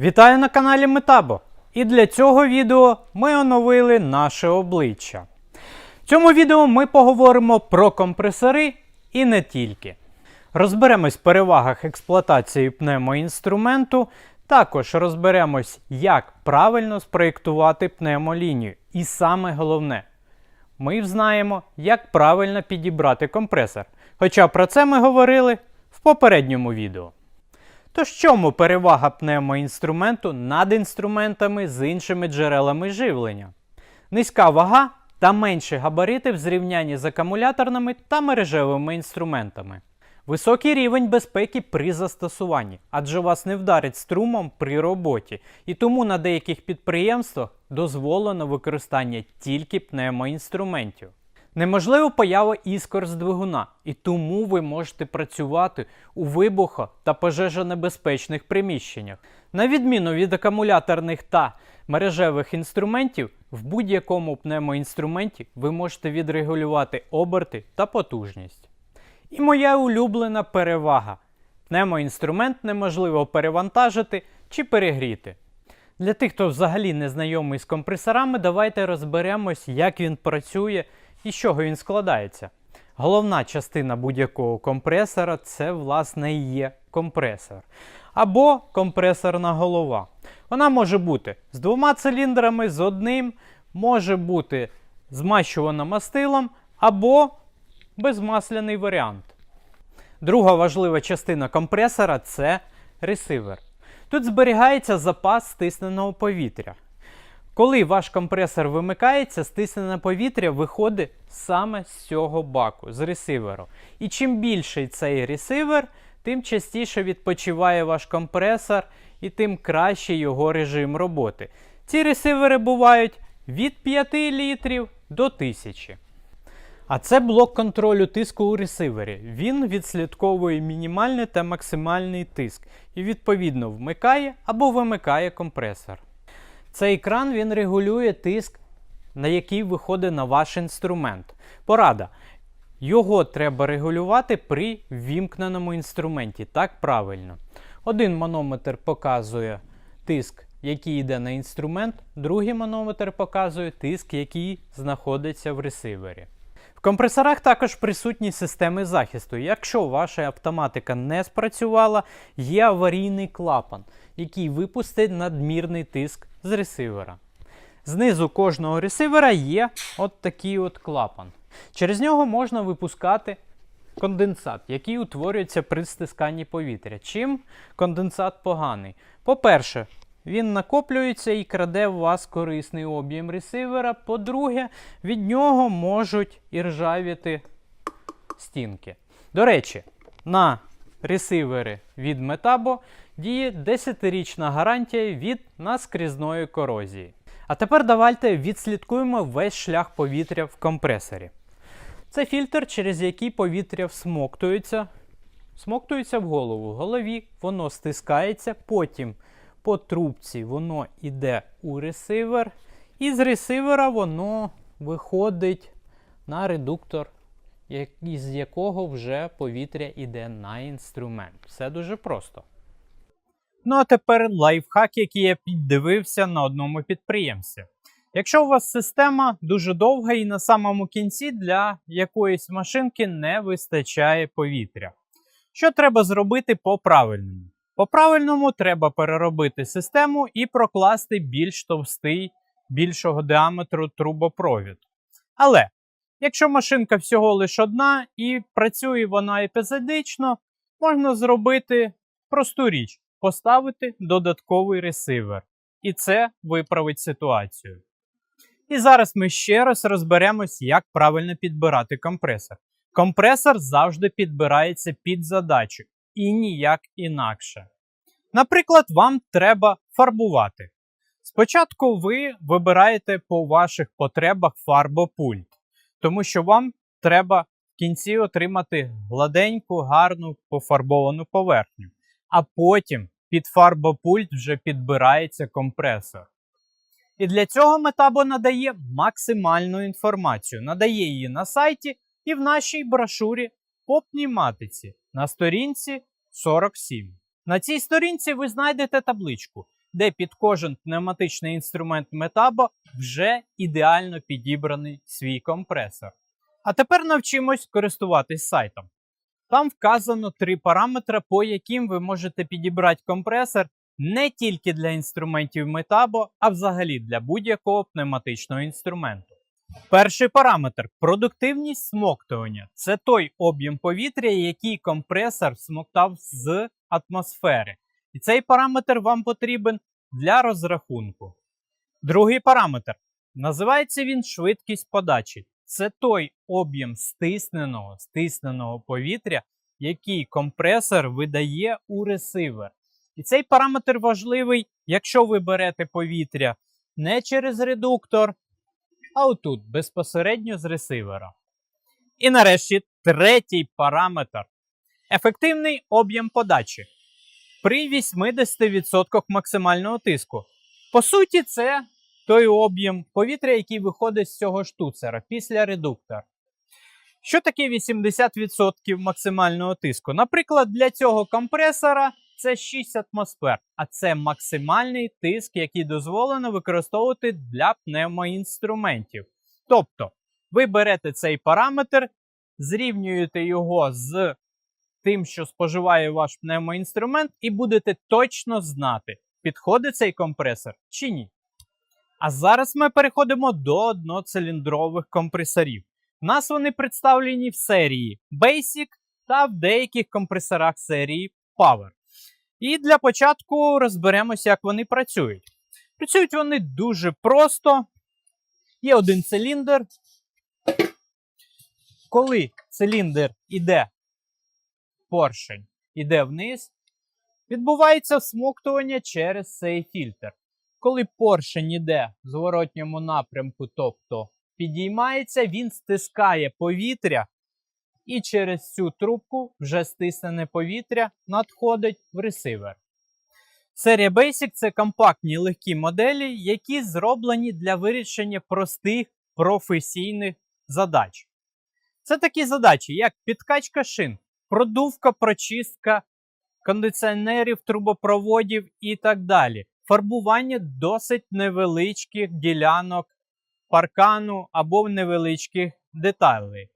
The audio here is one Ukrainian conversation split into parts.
Вітаю на каналі Метабо! І для цього відео ми оновили наше обличчя. В цьому відео ми поговоримо про компресори і не тільки. Розберемось в перевагах експлуатації пневмоінструменту, також розберемось, як правильно спроєктувати пневмолінію. І саме головне, ми знаємо, як правильно підібрати компресор. Хоча про це ми говорили в попередньому відео. Тож чому перевага пневмоінструменту над інструментами з іншими джерелами живлення? Низька вага та менші габарити в зрівнянні з акумуляторними та мережевими інструментами. Високий рівень безпеки при застосуванні, адже вас не вдарить струмом при роботі, і тому на деяких підприємствах дозволено використання тільки пневмоінструментів. Неможлива поява іскор з двигуна, і тому ви можете працювати у вибухо та пожежонебезпечних приміщеннях. На відміну від акумуляторних та мережевих інструментів, в будь-якому пневмоінструменті ви можете відрегулювати оберти та потужність. І моя улюблена перевага: пневмоінструмент неможливо перевантажити чи перегріти. Для тих, хто взагалі не знайомий з компресорами, давайте розберемось, як він працює і з чого він складається. Головна частина будь-якого компресора це, власне, і є компресор. Або компресорна голова. Вона може бути з двома циліндрами, з одним, може бути змащувана мастилом, або безмасляний варіант. Друга важлива частина компресора це ресивер. Тут зберігається запас стисненого повітря. Коли ваш компресор вимикається, стиснене повітря виходить саме з цього баку, з ресиверу. І чим більший цей ресивер, тим частіше відпочиває ваш компресор і тим краще його режим роботи. Ці ресивери бувають від 5 літрів до 1000. А це блок контролю тиску у ресивері. Він відслідковує мінімальний та максимальний тиск і відповідно вмикає або вимикає компресор. Цей екран він регулює тиск, на який виходить на ваш інструмент. Порада. Його треба регулювати при вімкненому інструменті. Так правильно. Один манометр показує тиск, який йде на інструмент, другий манометр показує тиск, який знаходиться в ресивері. В компресорах також присутні системи захисту. Якщо ваша автоматика не спрацювала, є аварійний клапан, який випустить надмірний тиск з ресивера. Знизу кожного ресивера є от такий от клапан. Через нього можна випускати конденсат, який утворюється при стисканні повітря. Чим конденсат поганий? По-перше, він накоплюється і краде в вас корисний об'єм ресивера. По-друге, від нього можуть і ржавіти стінки. До речі, на ресивери від Metabo діє 10-річна гарантія від наскрізної корозії. А тепер давайте відслідкуємо весь шлях повітря в компресорі. Це фільтр, через який повітря всмоктується, всмоктується в голову. В голові воно стискається, потім по трубці воно йде у ресивер, і з ресивера воно виходить на редуктор, із якого вже повітря йде на інструмент. Все дуже просто. Ну а тепер лайфхак, який я піддивився на одному підприємстві. Якщо у вас система дуже довга і на самому кінці для якоїсь машинки не вистачає повітря. Що треба зробити по-правильному? По-правильному треба переробити систему і прокласти більш товстий, більшого діаметру трубопровід. Але якщо машинка всього лише одна і працює вона епізодично, можна зробити просту річ поставити додатковий ресивер. І це виправить ситуацію. І зараз ми ще раз розберемось, як правильно підбирати компресор. Компресор завжди підбирається під задачу і ніяк інакше. Наприклад, вам треба фарбувати. Спочатку ви вибираєте по ваших потребах фарбопульт, тому що вам треба в кінці отримати гладеньку, гарну пофарбовану поверхню. А потім під фарбопульт вже підбирається компресор. І для цього Metabo надає максимальну інформацію, надає її на сайті і в нашій брошурі по пневматиці на сторінці 47. На цій сторінці ви знайдете табличку де під кожен пневматичний інструмент Metabo вже ідеально підібраний свій компресор. А тепер навчимось користуватись сайтом. Там вказано три параметри, по яким ви можете підібрати компресор не тільки для інструментів Metabo, а взагалі для будь-якого пневматичного інструменту. Перший параметр продуктивність смоктування. Це той об'єм повітря, який компресор смоктав з атмосфери. І цей параметр вам потрібен для розрахунку. Другий параметр називається він швидкість подачі. Це той об'єм стисненого, стисненого повітря, який компресор видає у ресивер. І цей параметр важливий, якщо ви берете повітря не через редуктор, а отут безпосередньо з ресивера. І нарешті третій параметр ефективний об'єм подачі при 80% максимального тиску. По суті, це той об'єм повітря, який виходить з цього штуцера після редуктора. Що таке 80% максимального тиску? Наприклад, для цього компресора це 6 атмосфер, а це максимальний тиск, який дозволено використовувати для пневмоінструментів. Тобто, ви берете цей параметр, зрівнюєте його з тим, що споживає ваш пневмоінструмент, і будете точно знати, підходить цей компресор чи ні. А зараз ми переходимо до одноциліндрових компресорів. У нас вони представлені в серії Basic та в деяких компресорах серії Power. І для початку розберемося, як вони працюють. Працюють вони дуже просто. Є один циліндр. Коли циліндр іде поршень, іде вниз, відбувається всмоктування через цей фільтр. Коли поршень іде в зворотньому напрямку, тобто підіймається, він стискає повітря, і через цю трубку вже стиснене повітря надходить в ресивер. Серія Basic це компактні легкі моделі, які зроблені для вирішення простих професійних задач. Це такі задачі, як підкачка шин, продувка, прочистка кондиціонерів, трубопроводів і так далі. Фарбування досить невеличких ділянок паркану або невеличких деталей.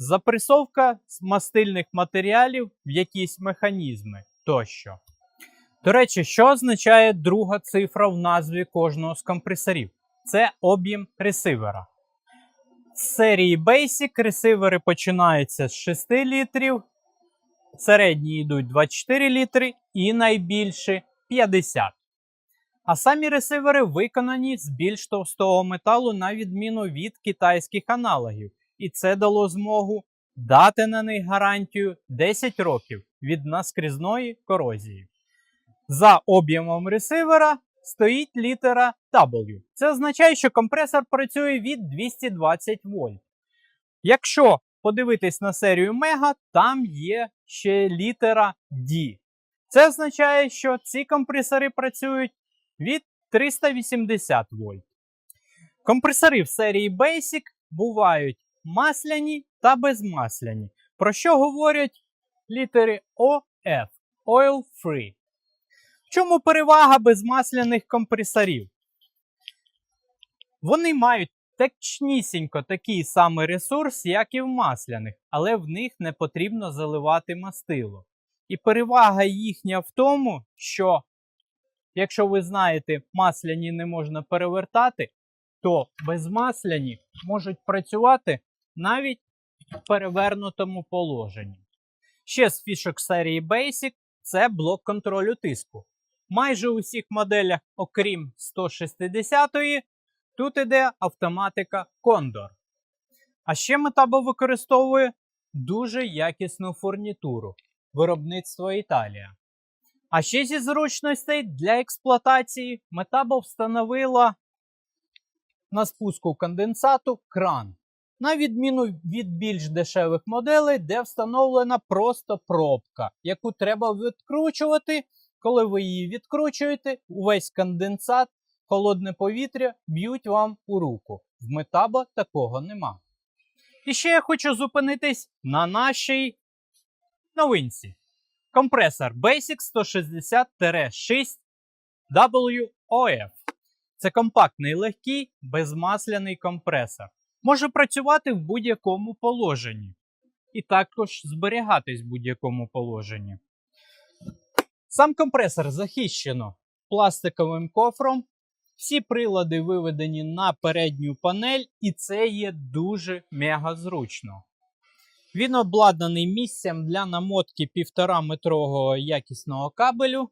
Запресовка мастильних матеріалів в якісь механізми тощо. До речі, що означає друга цифра в назві кожного з компресорів? Це об'єм ресивера. З серії Basic ресивери починаються з 6 літрів, середні йдуть 24 літри і найбільші 50. А самі ресивери виконані з більш товстого металу, на відміну від китайських аналогів. І це дало змогу дати на них гарантію 10 років від наскрізної корозії. За об'ємом ресивера стоїть літера W. Це означає, що компресор працює від 220 вольт. Якщо подивитись на серію Мега, там є ще літера D. Це означає, що ці компресори працюють від 380 вольт. Компресори в серії Basic бувають масляні та безмасляні. Про що говорять літери OF Oil Free. В чому перевага безмасляних компресорів? Вони мають точнісінько такий самий ресурс, як і в масляних, але в них не потрібно заливати мастило. І перевага їхня в тому, що, якщо ви знаєте, масляні не можна перевертати, то безмасляні можуть працювати навіть в перевернутому положенні. Ще з фішок серії Basic це блок контролю тиску. Майже у всіх моделях, окрім 160-ї, тут іде автоматика Condor. А ще Metabo використовує дуже якісну фурнітуру виробництво Італія. А ще зі зручностей для експлуатації Metabo встановила на спуску конденсату кран. На відміну від більш дешевих моделей, де встановлена просто пробка, яку треба відкручувати. Коли ви її відкручуєте, увесь конденсат, холодне повітря б'ють вам у руку. В Метаба такого нема. І ще я хочу зупинитись на нашій новинці. Компресор Basic 160-6 WOF. Це компактний легкий безмасляний компресор. Може працювати в будь-якому положенні. І також зберігатись в будь-якому положенні. Сам компресор захищено пластиковим кофром. Всі прилади виведені на передню панель, і це є дуже мега зручно. Він обладнаний місцем для намотки 1,5 метрового якісного кабелю.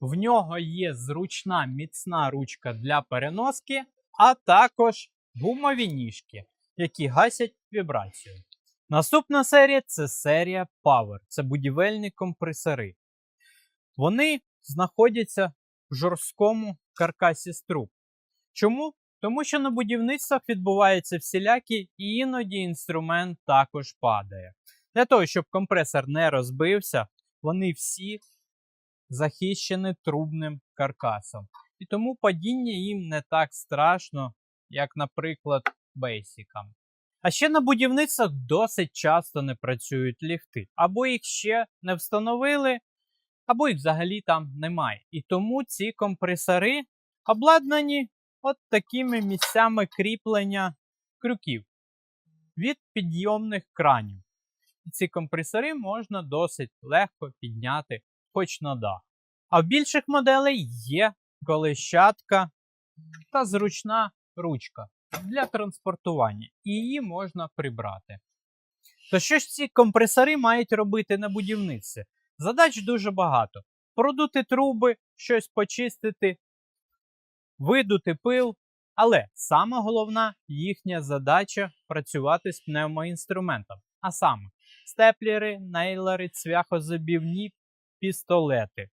В нього є зручна міцна ручка для переноски, а також гумові ніжки, які гасять вібрацію. Наступна серія це серія Power. Це будівельні компресори. Вони знаходяться в жорсткому каркасі струб. Чому? Тому що на будівництвах відбуваються всілякі і іноді інструмент також падає. Для того, щоб компресор не розбився, вони всі захищені трубним каркасом. І тому падіння їм не так страшно, як, наприклад, бейсікам. А ще на будівництвах досить часто не працюють ліфти, або їх ще не встановили, або їх взагалі там немає. І тому ці компресори обладнані от такими місцями кріплення крюків від підйомних кранів. І ці компресори можна досить легко підняти хоч на дах. А в більших моделей є колещатка та зручна ручка для транспортування, і її можна прибрати. То що ж ці компресори мають робити на будівництві? Задач дуже багато: продути труби, щось почистити, видути пил. Але саме головна їхня задача працювати з пневмоінструментом. А саме степлери, нейлери, цвяхозабівні пістолети.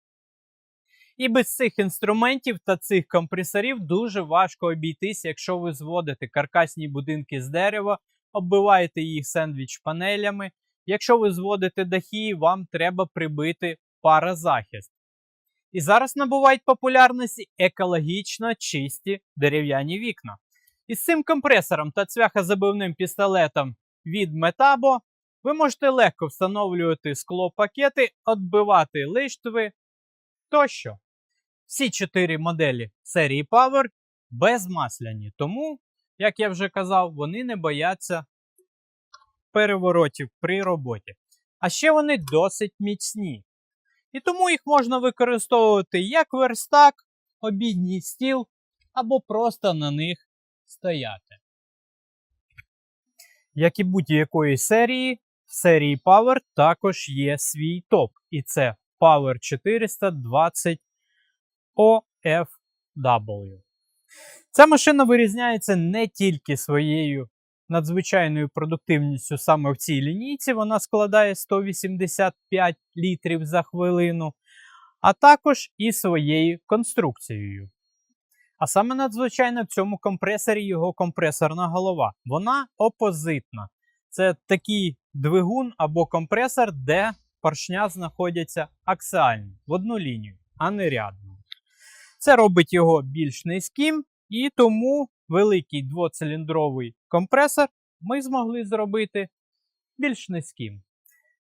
І без цих інструментів та цих компресорів дуже важко обійтися, якщо ви зводите каркасні будинки з дерева, оббиваєте їх сендвіч-панелями. Якщо ви зводите дахи, вам треба прибити паразахист. І зараз набувають популярності екологічно чисті дерев'яні вікна. І з цим компресором та цвяхозабивним пістолетом від Metabo ви можете легко встановлювати склопакети, відбивати лиштви тощо. Всі чотири моделі серії Power безмасляні, тому, як я вже казав, вони не бояться переворотів при роботі. А ще вони досить міцні. І тому їх можна використовувати як верстак, обідній стіл, або просто на них стояти. Як і будь-якої серії, в серії Power також є свій топ. І це Power 420 OFW. Ця машина вирізняється не тільки своєю надзвичайною продуктивністю саме в цій лінійці, вона складає 185 літрів за хвилину, а також і своєю конструкцією. А саме надзвичайно в цьому компресорі його компресорна голова. Вона опозитна. Це такий двигун або компресор, де поршня знаходяться аксіально в одну лінію, а не рядно. Це робить його більш низьким, і тому великий двоциліндровий компресор ми змогли зробити більш низьким.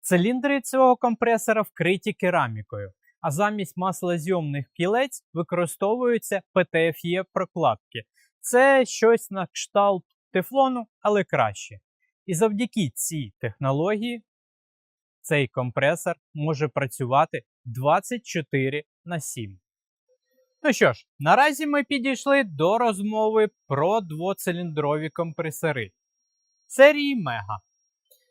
Циліндри цього компресора вкриті керамікою, а замість маслозйомних кілець використовуються PTFE прокладки. Це щось на кшталт тефлону, але краще. І завдяки цій технології цей компресор може працювати 24 на 7. Ну що ж, наразі ми підійшли до розмови про двоциліндрові компресори серії Мега.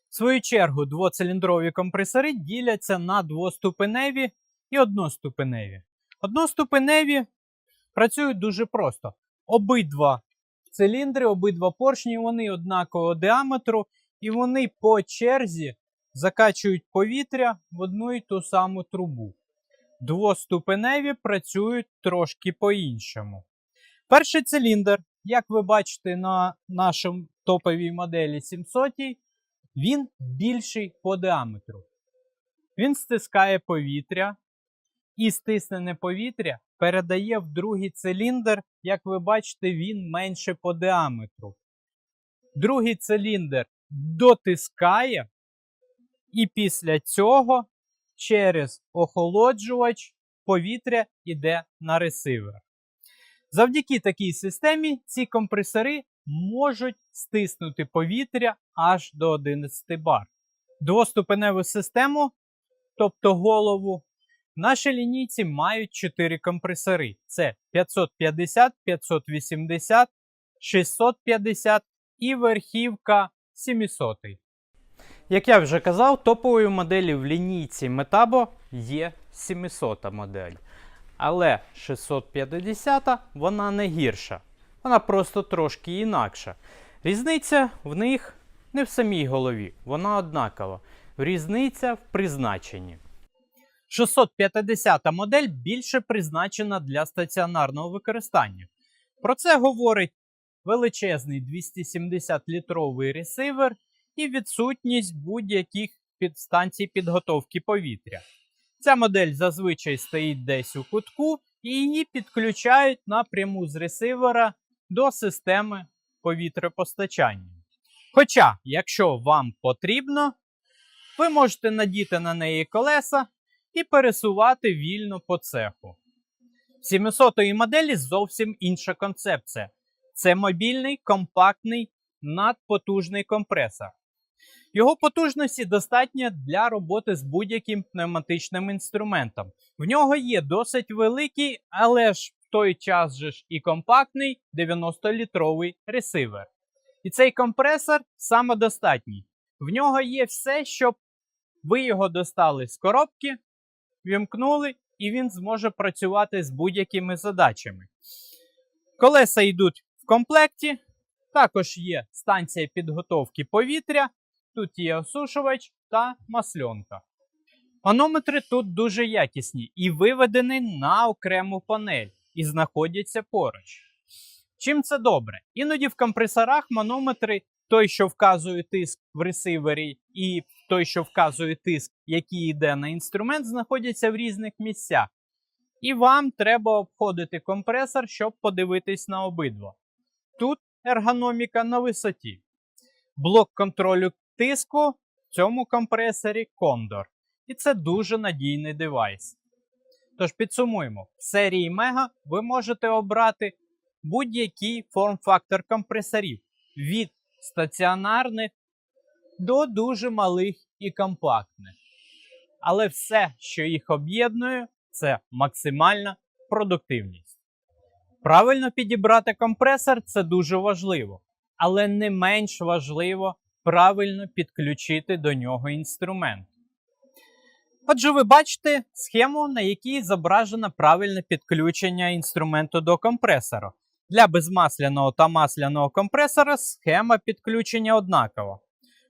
В свою чергу, двоциліндрові компресори діляться на двоступеневі і одноступеневі. Одноступеневі працюють дуже просто. Обидва циліндри, обидва поршні, вони однакового діаметру, і вони по черзі закачують повітря в одну і ту саму трубу. Двоступеневі працюють трошки по-іншому. Перший циліндр, як ви бачите на нашому топовій моделі 700, він більший по діаметру. Він стискає повітря, і стиснене повітря передає в другий циліндр, як ви бачите, він менше по діаметру. Другий циліндр дотискає, і після цього через охолоджувач повітря йде на ресивер. Завдяки такій системі ці компресори можуть стиснути повітря аж до 11 бар. Двоступеневу систему, тобто голову, наші лінійці мають 4 компресори: це 550, 580, 650 і верхівка 700. Як я вже казав, топовою моделлю в лінійці Metabo є 700 модель. Але 650 вона не гірша. Вона просто трошки інакша. Різниця в них не в самій голові, вона однакова. Різниця в призначенні. 650 модель більше призначена для стаціонарного використання. Про це говорить величезний 270-літровий ресивер і відсутність будь-яких підстанцій підготовки повітря. Ця модель зазвичай стоїть десь у кутку, і її підключають напряму з ресивера до системи повітрепостачання. Хоча, якщо вам потрібно, ви можете надіти на неї колеса і пересувати вільно по цеху. 700 моделі зовсім інша концепція. Це мобільний, компактний, надпотужний компресор. Його потужності достатньо для роботи з будь-яким пневматичним інструментом. В нього є досить великий, але ж в той час же ж і компактний 90-літровий ресивер. І цей компресор самодостатній. В нього є все, щоб ви його достали з коробки, вімкнули, і він зможе працювати з будь-якими задачами. Колеса йдуть в комплекті. Також є станція підготовки повітря. Тут є осушувач та масльонка. Манометри тут дуже якісні і виведені на окрему панель і знаходяться поруч. Чим це добре? Іноді в компресорах манометри, той, що вказує тиск в ресивері, і той, що вказує тиск, який йде на інструмент, знаходяться в різних місцях. І вам треба обходити компресор, щоб подивитись на обидва. Тут ергономіка на висоті. Блок контролю тиску в цьому компресорі Condor. І це дуже надійний девайс. Тож підсумуємо: в серії Mega ви можете обрати будь-який форм-фактор компресорів від стаціонарних до дуже малих і компактних. Але все, що їх об'єднує, це максимальна продуктивність. Правильно підібрати компресор це дуже важливо, але не менш важливо правильно підключити до нього інструмент. Отже, ви бачите схему, на якій зображено правильне підключення інструменту до компресора. Для безмасляного та масляного компресора схема підключення однакова.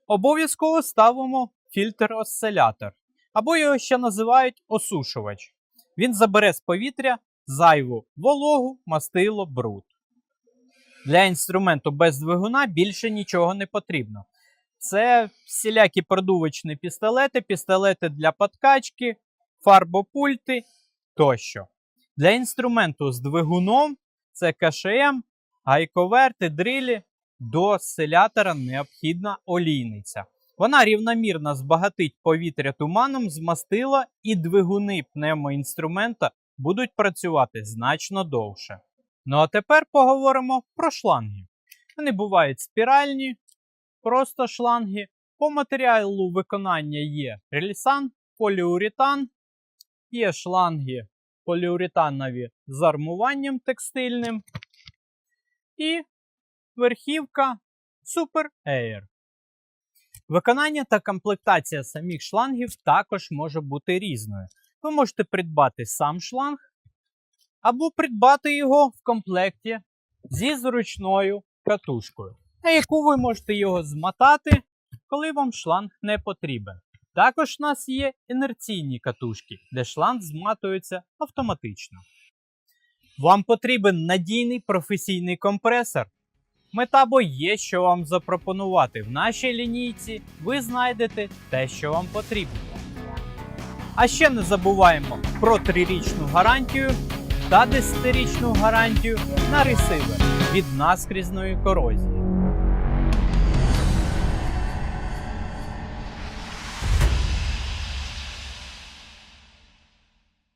Обов'язково ставимо фільтр-осцилятор, або його ще називають осушувач. Він забере з повітря зайву вологу, мастило, бруд. Для інструменту без двигуна більше нічого не потрібно. Це всілякі продувочні пістолети, пістолети для подкачки, фарбопульти тощо. Для інструменту з двигуном це КШМ, гайковерти, дрилі. До осцилятора необхідна олійниця. Вона рівномірно збагатить повітря туманом з мастила, і двигуни пневмоінструмента будуть працювати значно довше. Ну а тепер поговоримо про шланги. Вони бувають спіральні, просто шланги. По матеріалу виконання є рельсан, поліуретан, є шланги поліуретанові з армуванням текстильним і верхівка Super Air. Виконання та комплектація самих шлангів також може бути різною. Ви можете придбати сам шланг або придбати його в комплекті зі зручною катушкою, на яку ви можете його змотати, коли вам шланг не потрібен. Також у нас є інерційні катушки, де шланг зматується автоматично. Вам потрібен надійний професійний компресор. Метабо є, що вам запропонувати. В нашій лінійці ви знайдете те, що вам потрібно. А ще не забуваємо про 3-річну гарантію та 10-річну гарантію на ресивер від наскрізної корозії.